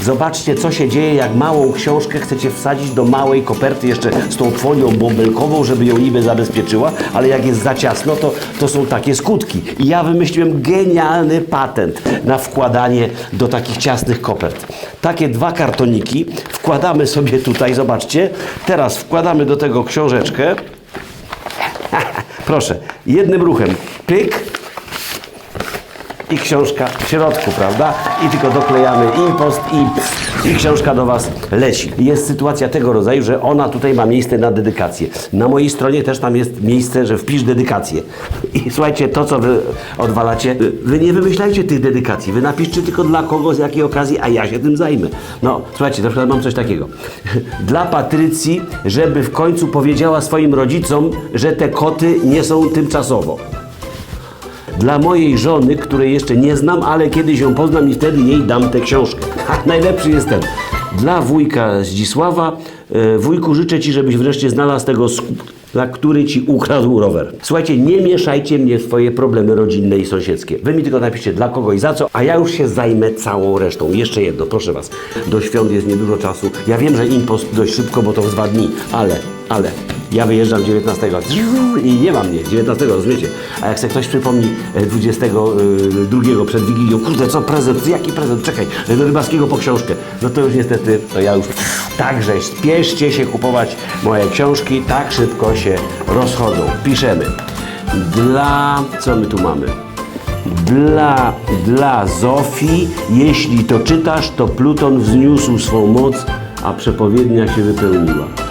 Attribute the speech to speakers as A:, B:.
A: Zobaczcie, co się dzieje, jak małą książkę chcecie wsadzić do małej koperty, jeszcze z tą folią bąbelkową, żeby ją niby zabezpieczyła, ale jak jest za ciasno, to, to są takie skutki. I ja wymyśliłem genialny patent na wkładanie do takich ciasnych kopert. Takie dwa kartoniki wkładamy sobie tutaj, zobaczcie. Teraz wkładamy do tego książeczkę. Proszę, jednym ruchem, pyk, i książka w środku, prawda? I tylko doklejamy impost i, i książka do Was leci. Jest sytuacja tego rodzaju, że ona tutaj ma miejsce na dedykację. Na mojej stronie też tam jest miejsce, że wpisz dedykację. I słuchajcie, to co Wy odwalacie, Wy nie wymyślajcie tych dedykacji. Wy napiszcie tylko dla kogo, z jakiej okazji, a ja się tym zajmę. No, słuchajcie, na przykład mam coś takiego. Dla Patrycji, żeby w końcu powiedziała swoim rodzicom, że te koty nie są tymczasowo dla mojej żony, której jeszcze nie znam, ale kiedyś ją poznam i wtedy jej dam tę książkę. Najlepszy jest ten. Dla wujka Zdzisława, e, wujku życzę Ci, żebyś wreszcie znalazł tego, na który Ci ukradł rower. Słuchajcie, nie mieszajcie mnie w swoje problemy rodzinne i sąsiedzkie. Wy mi tylko napiszcie dla kogo i za co, a ja już się zajmę całą resztą. Jeszcze jedno, proszę Was. Do świąt jest niedużo czasu. Ja wiem, że impost dość szybko, bo to w dwa dni, ale, ale ja wyjeżdżam 19 i nie ma mnie 19, rozumiecie? A jak sobie ktoś przypomni e, 22 przed Wigilią, kurde, co prezent, jaki prezent, czekaj, do Rybackiego po książkę, no to już niestety, to ja już także spieszcie się kupować moje książki, tak szybko się rozchodzą. Piszemy. Dla, co my tu mamy? Dla, dla Zofii, jeśli to czytasz, to Pluton wzniósł swą moc, a przepowiednia się wypełniła.